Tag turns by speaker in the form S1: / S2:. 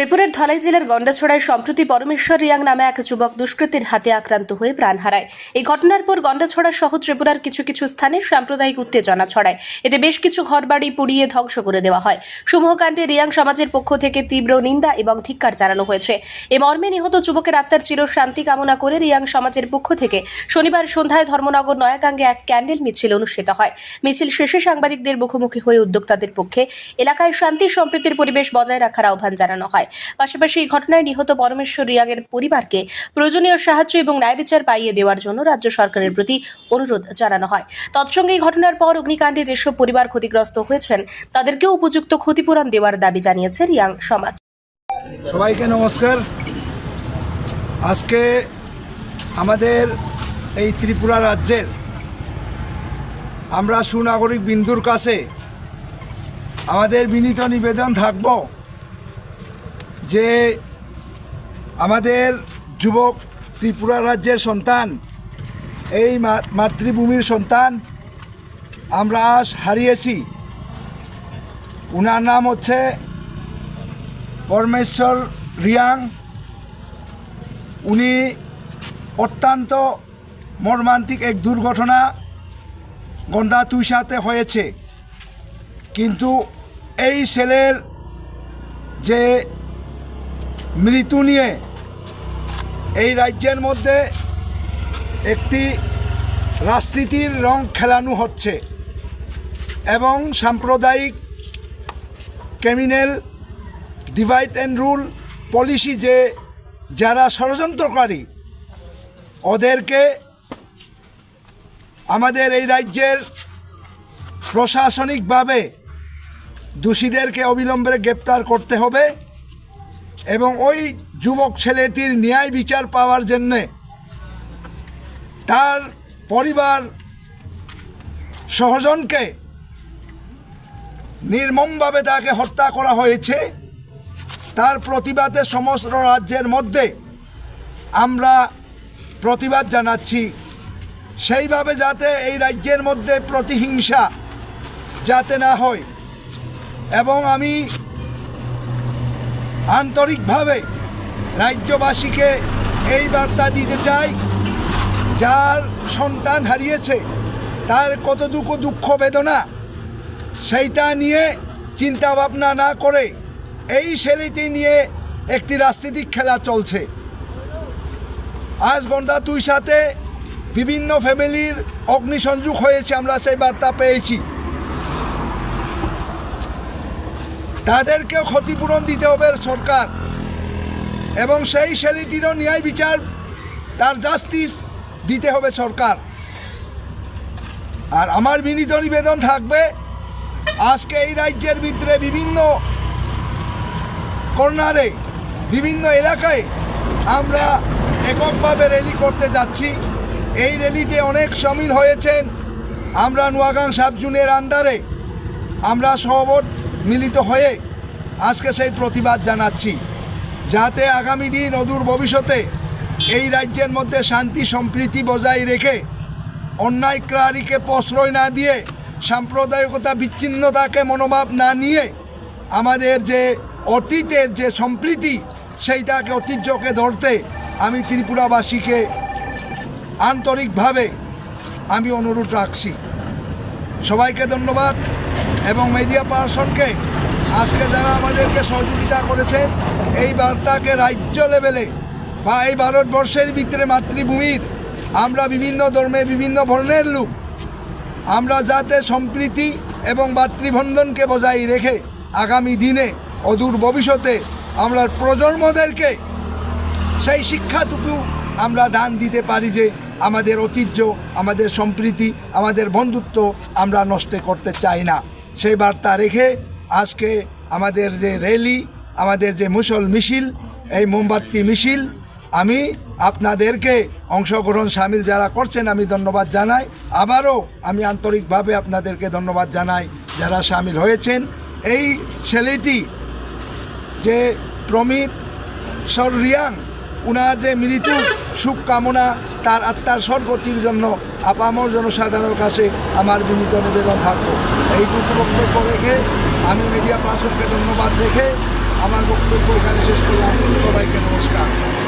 S1: ত্রিপুরার ধলাই জেলার গন্ডাছড়ায় সম্প্রতি পরমেশ্বর রিয়াং নামে এক যুবক দুষ্কৃতীর হাতে আক্রান্ত হয়ে প্রাণ হারায়। এই ঘটনার পর গন্ডাছড়া সহ ত্রিপুরার কিছু কিছু স্থানে সাম্প্রদায়িক উত্তেজনা ছড়ায়। এতে বেশ কিছু ঘরবাড়ি পুড়িয়ে ধ্বংস করে দেওয়া হয়। সমূহকাণ্ডে রিয়াং সমাজের পক্ষ থেকে তীব্র নিন্দা এবং ধিক্কার জানানো হয়েছে। এ মর্মে নিহত যুবকের আত্মার চির শান্তি কামনা করে রিয়াং সমাজের পক্ষ থেকে শনিবার সন্ধ্যায় ধর্মনগর নয়াকাঙ্গে এক ক্যান্ডেল মিছিল অনুষ্ঠিত হয়। মিছিল শেষে সাংবাদিকদের মুখোমুখি হয়ে উদ্যোক্তাদের পক্ষে এলাকায় শান্তি সম্প্রীতির পরিবেশ বজায় রাখার আহ্বান জানানো হয়। পাশাপাশি এই ঘটনায় নিহত পরমেশ্বর রিয়াংয়ের পরিবারকে প্রয়োজনীয় সাহায্য এবং ন্যায় বিচার পাইয়ে দেওয়ার জন্য রাজ্য সরকারের প্রতি অনুরোধ জানানো হয়। তৎসঙ্গে এই ঘটনার পর অগ্নিকাণ্ডে যেসব পরিবার ক্ষতিগ্রস্ত হয়েছেন, তাদেরকেও উপযুক্ত ক্ষতিপূরণ দেওয়ার দাবি জানিয়েছে রিয়াং সমাজ।
S2: সবাইকে নমস্কার। আজকে আমাদের এই ত্রিপুরা রাজ্যের আমরা সুনাগরিক বিন্দুর কাছে আমাদের বিনীত নিবেদন থাকব যে আমাদের যুবক ত্রিপুরা রাজ্যের সন্তান, এই মাতৃভূমির সন্তান, আমরা আজ হারিয়েছি। উনার নাম হচ্ছে পরমেশ্বর রিয়াং। উনি অত্যন্ত মর্মান্তিক এক দুর্ঘটনা গন্ডা তুইসাতে হয়েছে। কিন্তু এই ছেলের যে মৃত্যু নিয়ে এই রাজ্যের মধ্যে একটি রাজনীতির রং খেলানো হচ্ছে এবং সাম্প্রদায়িক criminal divide and rule policy যে যারা ষড়যন্ত্রকারী, ওদেরকে আমাদের এই রাজ্যের প্রশাসনিকভাবে দোষীদেরকে অবিলম্বে গ্রেপ্তার করতে হবে। এবং ওই যুবক ছেলেটির ন্যায় বিচার পাওয়ার জন্যে তার পরিবার সহজনকে নির্মমভাবে তাকে হত্যা করা হয়েছে। তার প্রতিবাদে সমস্ত রাজ্যের মধ্যে আমরা প্রতিবাদ জানাচ্ছি। সেইভাবে যাতে এই রাজ্যের মধ্যে প্রতিহিংসা যাতে না হয়। এবং আমি আন্তরিকভাবে রাজ্যবাসীকে এই বার্তা দিতে চাই, যার সন্তান হারিয়েছে, তার কতটুকু দুঃখ বেদনা, সেইটা নিয়ে চিন্তা ভাবনা না করে এই ছেলেটি নিয়ে একটি রাজনীতিক খেলা চলছে। আজ ঘণ্টা তুই সাথে বিভিন্ন ফ্যামিলির অগ্নিসংযোগ হয়েছে, আমরা সেই বার্তা পেয়েছি। তাদেরকেও ক্ষতিপূরণ দিতে হবে সরকার। এবং সেই ছেলেটিরও ন্যায় বিচার, তার জাস্টিস দিতে হবে সরকার। আর আমার বিনীত নিবেদন থাকবে, আজকে এই রাজ্যের ভিতরে বিভিন্ন কর্নারে, বিভিন্ন এলাকায় আমরা এককভাবে র্যালি করতে যাচ্ছি। এই র্যালিতে অনেক সামিল হয়েছেন। আমরা নোয়াগাং সাবজুনের আন্ডারে আমরা সহবত মিলিত হয়ে আজকে সেই প্রতিবাদ জানাচ্ছি। যাতে আগামী দিন অদূর ভবিষ্যতে এই রাজ্যের মধ্যে শান্তি, সম্প্রীতি বজায় রেখে অন্যায়কারীকে প্রশ্রয় না দিয়ে, সাম্প্রদায়িকতা বিচ্ছিন্নতাকে মনোভাব না নিয়ে আমাদের যে অতীতের যে সম্প্রীতি, সেইটাকে ঐতিহ্যকে ধরতে আমি ত্রিপুরাবাসীকে আন্তরিকভাবে আমি অনুরোধ রাখছি। সবাইকে ধন্যবাদ। এবং মিডিয়া পার্সনকে আজকে যারা আমাদেরকে সহযোগিতা করেছেন এই বার্তাকে রাজ্য লেভেলে বা এই ভারতবর্ষের ভিতরে মাতৃভূমির আমরা বিভিন্ন ধর্মে বিভিন্ন বর্ণের লোক, আমরা যাতে সম্প্রীতি এবং ভাতৃবন্ধনকে বজায় রেখে আগামী দিনে অদূর ভবিষ্যতে আমরা প্রজন্মদেরকে সেই শিক্ষাটুকু আমরা দান দিতে পারি যে আমাদের ঐতিহ্য, আমাদের সম্প্রীতি, আমাদের বন্ধুত্ব আমরা নষ্ট করতে চাই না। সেই বার্তা রেখে আজকে আমাদের যে র্যালি আমাদের যে মুসল মিছিল, এই মোমবাতি মিছিল, আমি আপনাদেরকে অংশগ্রহণ সামিল যারা করছেন, আমি ধন্যবাদ জানাই। আবারও আমি আন্তরিকভাবে আপনাদেরকে ধন্যবাদ জানাই যারা সামিল হয়েছেন। এই ছেলেটি যে প্রমিত সর রিয়াং উনার যে মৃত্যু সুখ কামনা তার আত্মার স্বর্গতির জন্য আপামর জনসাধারণের কাছে আমার বিনীত নিবেদন থাকব। এইটুকু বক্তব্য রেখে আমি মিডিয়া পার্সনকে ধন্যবাদ রেখে আমার বক্তব্য এখানে শেষ করলাম।